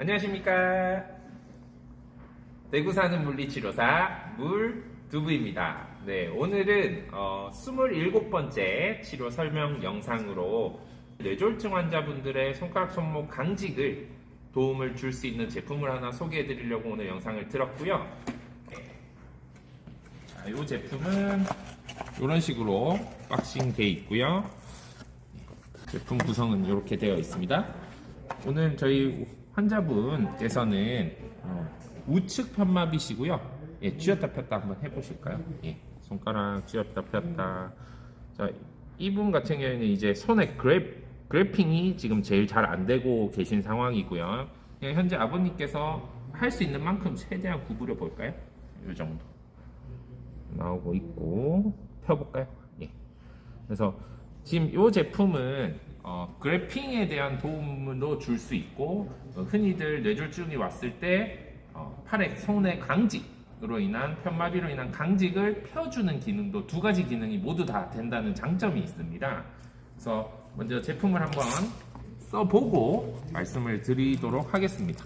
안녕하십니까. 대구 사는 물리치료사 물두부입니다. 네, 오늘은 어, 27번째 치료 설명 영상으로 뇌졸중 환자분들의 손가락 손목 강직을 도움을 줄 수 있는 제품을 하나 소개해 드리려고 오늘 영상을 들었고요. 네. 자, 이 제품은 이런 식으로 박싱 돼 있고요. 제품 구성은 이렇게 되어 있습니다. 오늘 저희 환자분께서는 어, 우측 편마비시고요. 예, 쥐었다 폈다 한번 해보실까요? 예, 손가락 쥐었다 폈다. 자, 이분 같은 경우에는 이제 손에 그래프, 그래핑이 지금 제일 잘 안 되고 계신 상황이고요. 예, 현재 아버님께서 할 수 있는 만큼 최대한 구부려 볼까요? 이 정도 나오고 있고 펴볼까요? 예. 그래서 지금 이 제품은 어, 그래핑에 대한 도움도 줄 수 있고 어, 흔히들 뇌졸중이 왔을 때 어, 팔의 손의 강직으로 인한 편마비로 인한 강직을 펴주는 기능도 두 가지 기능이 모두 다 된다는 장점이 있습니다. 그래서 먼저 제품을 한번 써보고 말씀을 드리도록 하겠습니다.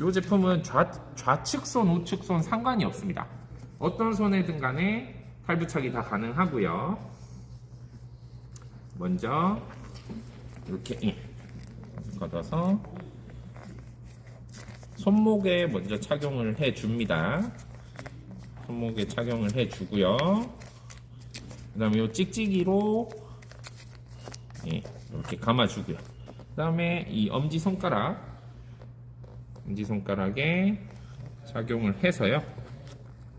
이 제품은 좌, 좌측손, 우측손 상관이 없습니다. 어떤 손에든 간에 탈부착이 다 가능하고요. 먼저 이렇게 예, 걷어서 손목에 먼저 착용을 해 줍니다. 손목에 착용을 해 주고요. 그 다음에 이 찍찍이로 예, 이렇게 감아 주고요. 그 다음에 이 엄지 손가락 엄지 손가락에 착용을 해서요.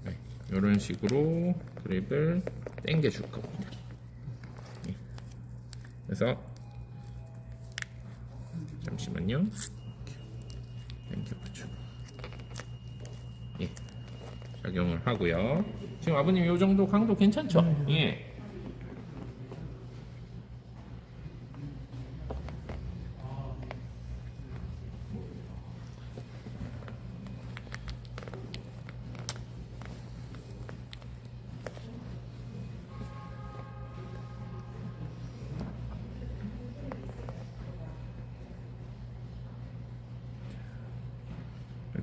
네, 이런 식으로 그립을 당겨 줄 겁니다. 예. 그래서 잠시만요. 당겨보죠. 예, 착용을 하고요. 지금 아버님 이 정도 강도 괜찮죠? 예.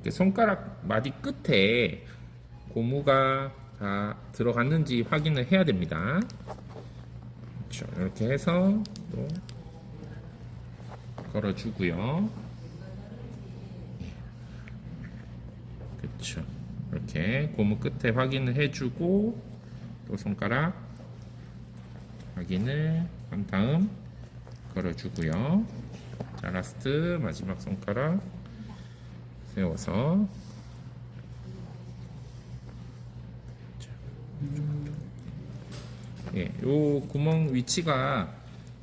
이렇게 손가락 마디 끝에 고무가 다 들어갔는지 확인을 해야 됩니다. 그렇죠. 이렇게 해서 또 걸어주고요. 그렇죠. 이렇게 고무 끝에 확인을 해주고 또 손가락 확인을 한 다음 걸어주고요. 자, 라스트 마지막 손가락 세워서 예, 요 구멍 위치가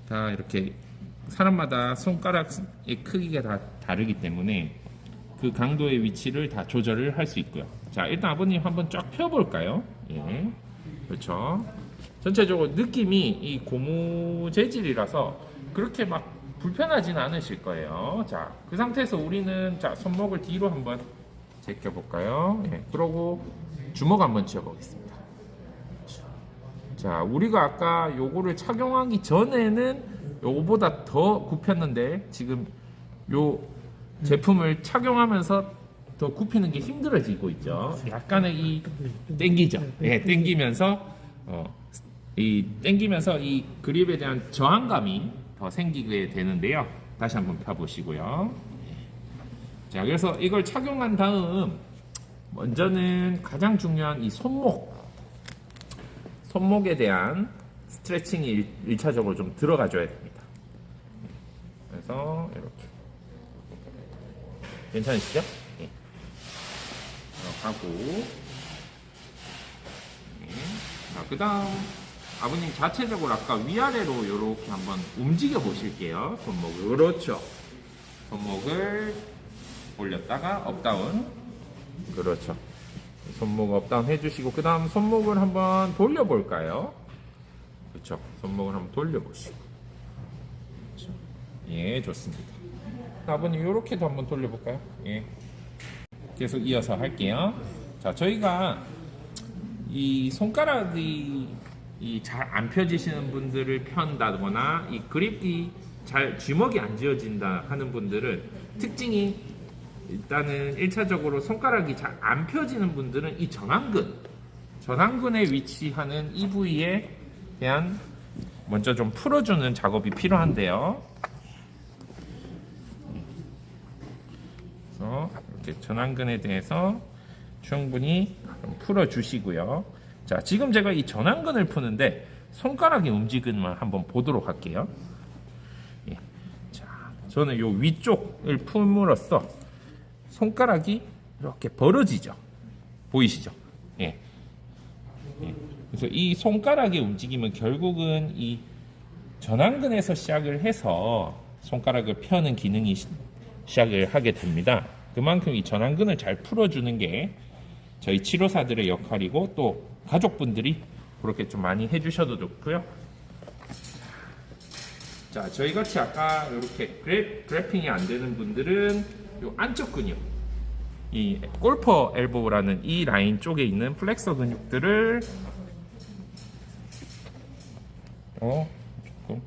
다 이렇게 사람마다 손가락의 크기가 다 다르기 때문에 그 강도의 위치를 다 조절을 할 수 있고요. 자, 일단 아버님 한번 쫙 펴볼까요? 예, 그렇죠. 전체적으로 느낌이 이 고무 재질이라서 그렇게 막 불편하진 않으실 거예요. 자, 그 상태에서 우리는 자 손목을 뒤로 한번 제껴 볼까요? 예, 그러고 주먹 한번 쥐어 보겠습니다. 자, 우리가 아까 요거를 착용하기 전에는 요거보다 더 굽혔는데 지금 요 제품을 착용하면서 더 굽히는 게 힘들어지고 있죠. 약간의 이 땡기죠. 예, 땡기면서 어, 이 땡기면서 이 그립에 대한 저항감이 더 생기게 되는데요. 다시 한번 펴보시고요. 자, 그래서 이걸 착용한 다음 먼저는 가장 중요한 이 손목, 손목에 대한 스트레칭이 1차적으로 좀 들어가 줘야 됩니다. 그래서 이렇게 괜찮으시죠? 예. 하고 예. 자, 그 다음 아버님 자체적으로 아까 위아래로 이렇게 한번 움직여 보실게요. 손목을. 그렇죠. 손목을 올렸다가 업다운. 그렇죠. 손목 업다운 해주시고, 그 다음 손목을 한번 돌려볼까요? 그렇죠. 손목을 한번 돌려보시고. 그렇죠. 예, 좋습니다. 아버님, 이렇게도 한번 돌려볼까요? 예. 계속 이어서 할게요. 자, 저희가 이 손가락이 이 잘 안 펴지시는 분들을 편다거나 이 그립이 잘 쥐먹이 안 지어진다 하는 분들은 특징이 일단은 1차적으로 손가락이 잘 안 펴지는 분들은 이 전완근 전완근에 위치하는 이 부위에 대한 먼저 좀 풀어주는 작업이 필요한데요. 그래서 이렇게 전완근에 대해서 충분히 좀 풀어주시고요. 자, 지금 제가 이 전완근을 푸는데 손가락의 움직임을 한번 보도록 할게요. 예. 자, 저는 요 위쪽을 품으로써 손가락이 이렇게 벌어지죠. 보이시죠? 예. 예. 그래서 이 손가락의 움직임은 결국은 이 전완근에서 시작을 해서 손가락을 펴는 기능이 시- 시작을 하게 됩니다. 그만큼 이 전완근을 잘 풀어주는 게 저희 치료사들의 역할이고 또 가족분들이 그렇게 좀 많이 해주셔도 좋고요. 자, 저희 같이 아까 이렇게 그래, 그래핑이 안 되는 분들은 요 안쪽 근육, 이 골퍼 엘보라는 이 라인 쪽에 있는 플렉서 근육들을 어, 조금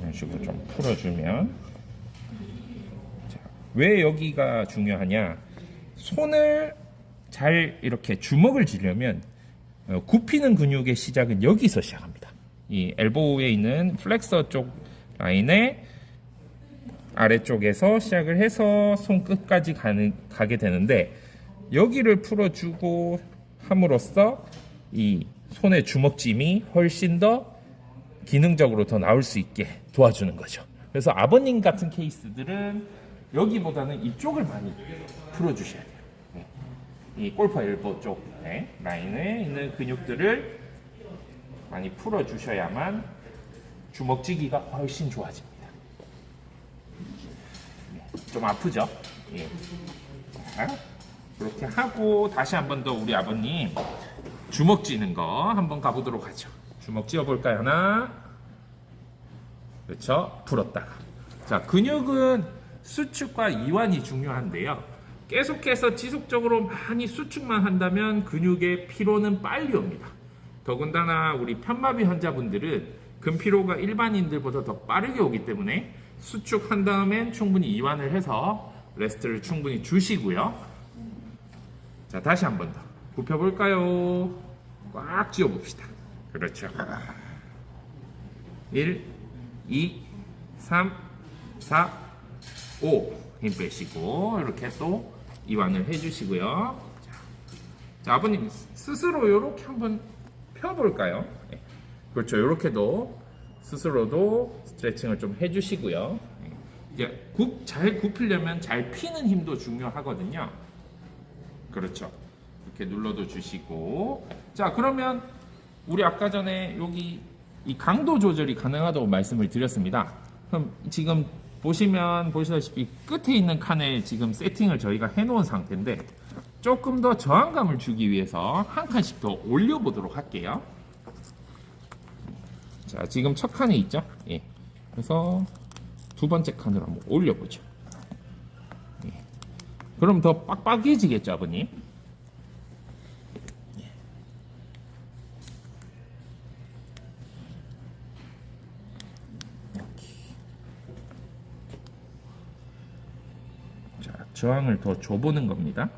이런 식으로 좀 풀어주면 자, 왜 여기가 중요하냐? 손을 잘 이렇게 주먹을 쥐려면 어, 굽히는 근육의 시작은 여기서 시작합니다. 이 엘보에 있는 플렉서 쪽 라인의 아래쪽에서 시작을 해서 손끝까지 가는, 가게 되는데 여기를 풀어주고 함으로써 이 손의 주먹짐이 훨씬 더 기능적으로 더 나올 수 있게 도와주는 거죠. 그래서 아버님 같은 케이스들은 여기보다는 이쪽을 많이 풀어주셔야 돼요. 네. 이 골퍼 엘보 쪽 네, 라인에 있는 근육들을 많이 풀어 주셔야만 주먹쥐기가 훨씬 좋아집니다. 네, 좀 아프죠? 예. 자, 그렇게 하고 다시 한 번 더 우리 아버님 주먹 쥐는 거 한번 가보도록 하죠. 주먹 쥐어 볼까요? 하나. 그렇죠. 풀었다가. 자, 근육은 수축과 이완이 중요한데요. 계속해서 지속적으로 많이 수축만 한다면 근육의 피로는 빨리 옵니다. 더군다나 우리 편마비 환자분들은 근피로가 일반인들보다 더 빠르게 오기 때문에 수축한 다음엔 충분히 이완을 해서 레스트를 충분히 주시고요. 자, 다시 한 번 더. 굽혀볼까요? 꽉 쥐어봅시다. 그렇죠. 1, 2, 3, 4, 5. 힘 빼시고, 이렇게 또 이완을 해주시고요. 자, 자, 아버님, 스스로 이렇게 한번 펴볼까요? 네. 그렇죠. 이렇게도 스스로도 스트레칭을 좀 해주시고요. 네. 이제 굽, 잘 굽히려면 잘 피는 힘도 중요하거든요. 그렇죠. 이렇게 눌러도 주시고. 자, 그러면 우리 아까 전에 여기 이 강도 조절이 가능하다고 말씀을 드렸습니다. 그럼 지금 보시면 보시다시피 끝에 있는 칸에 지금 세팅을 저희가 해놓은 상태인데 조금 더 저항감을 주기 위해서 한 칸씩 더 올려보도록 할게요. 자, 지금 첫 칸에 있죠? 예. 그래서 두 번째 칸으로 한번 올려보죠. 예. 그럼 더 빡빡해지겠죠, 아버님? 자, 저항을 더 줘보는 겁니다.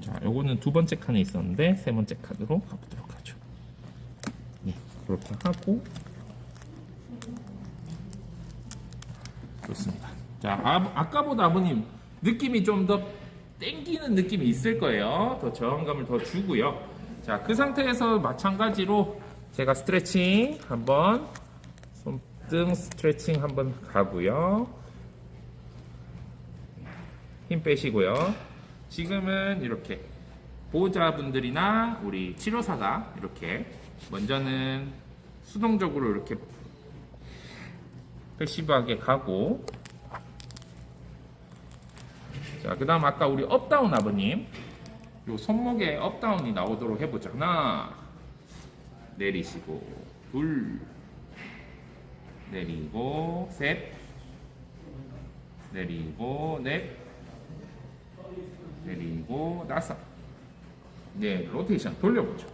자, 요거는 두 번째 칸에 있었는데 세 번째 칸으로 가보도록 하죠. 네, 그렇게 하고 좋습니다. 자, 아, 아까보다 아버님 느낌이 좀 더 땡기는 느낌이 있을 거예요. 더 저항감을 더 주고요. 자, 그 상태에서 마찬가지로 제가 스트레칭 한번 손등 스트레칭 한번 가고요. 힘 빼시고요. 지금은 이렇게 보호자분들이나 우리 치료사가 이렇게 먼저는 수동적으로 이렇게 패시브하게 가고 자, 그 다음 아까 우리 업다운 아버님 요 손목에 업다운이 나오도록 해보자 하나 내리시고 둘 내리고 셋 내리고 넷 내리고 다섯 네, 로테이션 돌려보죠.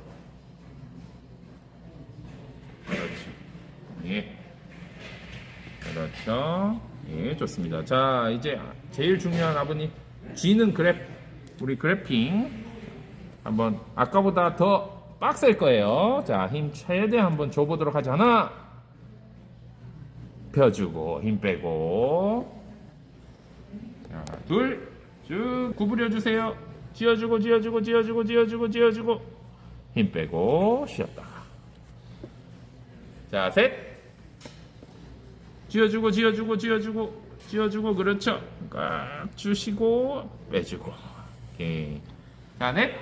그렇죠. 예. 그렇죠. 예, 좋습니다. 자, 이제 제일 중요한 아버님 G는 그래프 우리 그래핑 한번 아까보다 더 빡셀 거예요. 자, 힘 최대 한번 줘보도록 하자. 하나, 펴주고 힘 빼고, 자, 둘, 쭉 구부려 주세요. 쥐어주고, 쥐어주고, 쥐어주고, 쥐어주고, 쥐어주고, 힘 빼고 쉬었다가. 자, 셋. 쥐어주고, 쥐어주고, 쥐어주고, 쥐어주고, 그렇죠. 꽉 주시고 빼주고. 오케이. 자, 넷.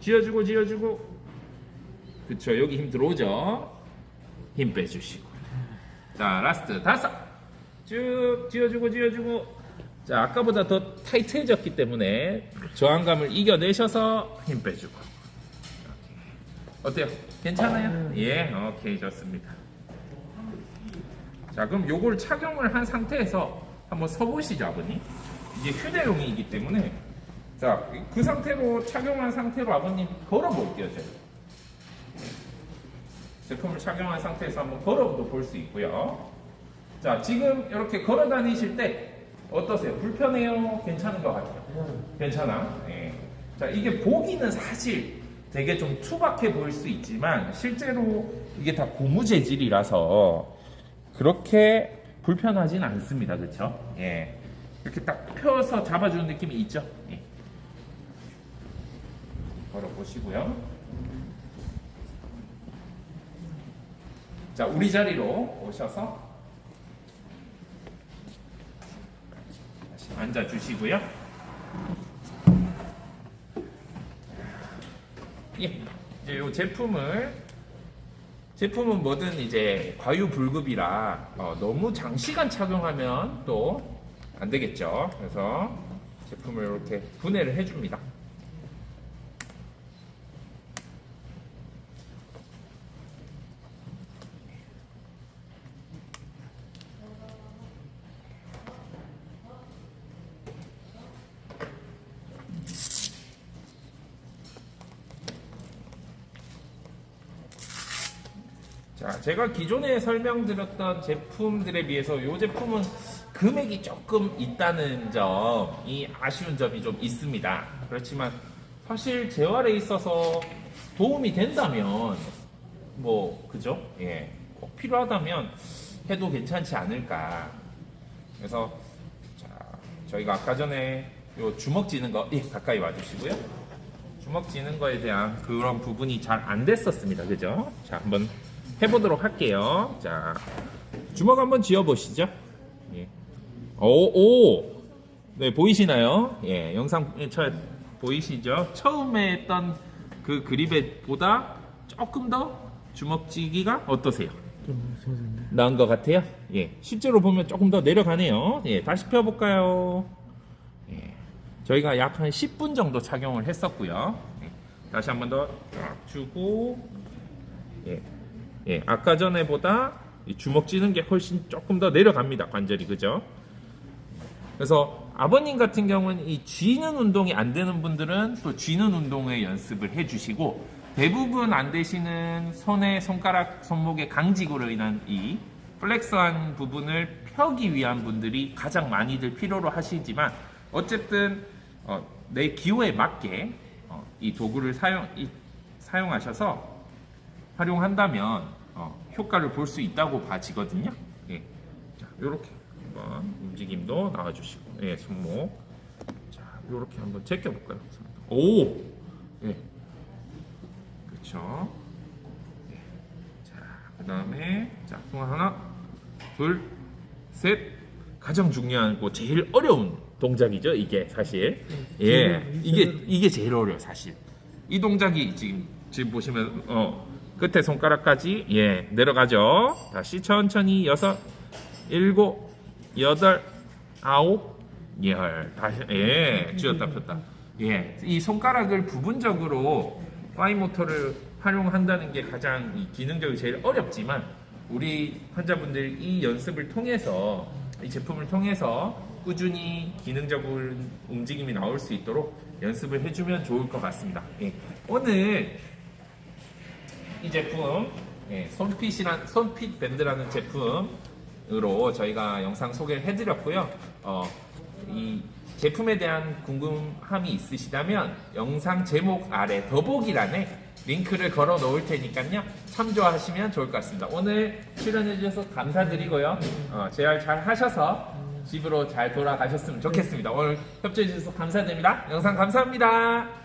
쥐어주고, 쥐어주고. 그쵸, 여기 힘 들어오죠. 힘 빼주시고. 자, 라스트 다섯. 쭉 쥐어주고, 쥐어주고. 자, 아까보다 더 타이트해졌기 때문에 저항감을 이겨내셔서 힘 빼주고. 어때요? 괜찮아요? 예, 오케이, 좋습니다. 자, 그럼 요걸 착용을 한 상태에서 한번 서보시죠, 아버님. 이게 휴대용이기 때문에. 자, 그 상태로, 착용한 상태로 아버님 걸어볼게요, 제가. 제품을 착용한 상태에서 한번 걸어도 볼 수 있고요. 자, 지금 이렇게 걸어 다니실 때 어떠세요? 불편해요? 괜찮은 것 같아요? 괜찮아? 예. 자, 이게 보기는 사실 되게 좀 투박해 보일 수 있지만 실제로 이게 다 고무 재질이라서 그렇게 불편하진 않습니다. 그쵸? 예. 이렇게 딱 펴서 잡아주는 느낌이 있죠? 예. 걸어보시고요. 자, 우리 자리로 오셔서 다시 앉아 주시고요. 예, 이제 이 제품을 제품은 뭐든 이제 과유불급이라 어, 너무 장시간 착용하면 또 안 되겠죠. 그래서 제품을 이렇게 분해를 해줍니다. 자, 제가 기존에 설명드렸던 제품들에 비해서 이 제품은 금액이 조금 있다는 점이 아쉬운 점이 좀 있습니다. 그렇지만 사실 재활에 있어서 도움이 된다면 뭐 그죠? 예, 꼭 필요하다면 해도 괜찮지 않을까. 그래서 자, 저희가 아까 전에 요 주먹 쥐는 거 예, 가까이 와주시고요. 주먹 쥐는 거에 대한 그런 부분이 잘 안 됐었습니다. 그죠? 자, 한번 해보도록 할게요. 자, 주먹 한번 쥐어보시죠. 예. 오, 오! 네, 보이시나요? 예, 영상 저 보이시죠? 처음에 했던 그 그립보다 조금 더 주먹 쥐기가 어떠세요? 좀. 나은 것 같아요? 예, 실제로 보면 조금 더 내려가네요. 예, 다시 펴볼까요? 예, 저희가 약 한 10분 정도 착용을 했었고요. 예, 다시 한 번더쫙 주고, 예, 예, 아까 전에보다 이 주먹 쥐는 게 훨씬 조금 더 내려갑니다. 관절이 그죠? 그래서 아버님 같은 경우는 이 쥐는 운동이 안 되는 분들은 또 쥐는 운동의 연습을 해주시고 대부분 안 되시는 손의 손가락 손목의 강직으로 인한 이 플렉스한 부분을 펴기 위한 분들이 가장 많이들 필요로 하시지만 어쨌든 어, 내 기호에 맞게 어, 이 도구를 사용 이, 사용하셔서 활용한다면 어, 효과를 볼 수 있다고 봐지거든요. 예. 자, 요렇게 한번 움직임도 나와주시고, 예, 손목. 자, 요렇게 한번 제껴볼까요? 오, 예, 그렇죠. 예. 자, 그 다음에 자, 손 하나, 둘, 셋. 가장 중요하고 제일 어려운 동작이죠. 이게 사실. 예, 이게 이게 제일 어려워 요 사실. 이 동작이 지금 지금 보시면 어 끝에 손가락까지 예 내려가죠. 다시 천천히 여섯, 일곱, 여덟, 아홉, 열 다시 예 쥐었다 폈다. 예이 손가락을 부분적으로 파이 모터를 활용한다는 게 가장 이 기능적으로 제일 어렵지만 우리 환자분들 이 연습을 통해서 이 제품을 통해서 꾸준히 기능적인 움직임이 나올 수 있도록 연습을 해주면 좋을 것 같습니다. 예. 오늘 이 제품 예, 손핏이란 손핏 밴드라는 제품으로 저희가 영상 소개를 해드렸고요. 어, 이 제품에 대한 궁금함이 있으시다면 영상 제목 아래 더보기란에 링크를 걸어 놓을 테니까요 참조하시면 좋을 것 같습니다. 오늘 출연해 주셔서 감사드리고요. 어, 재활 잘 하셔서 집으로 잘 돌아가셨으면 좋겠습니다. 오늘 협조해 주셔서 감사드립니다. 영상 감사합니다.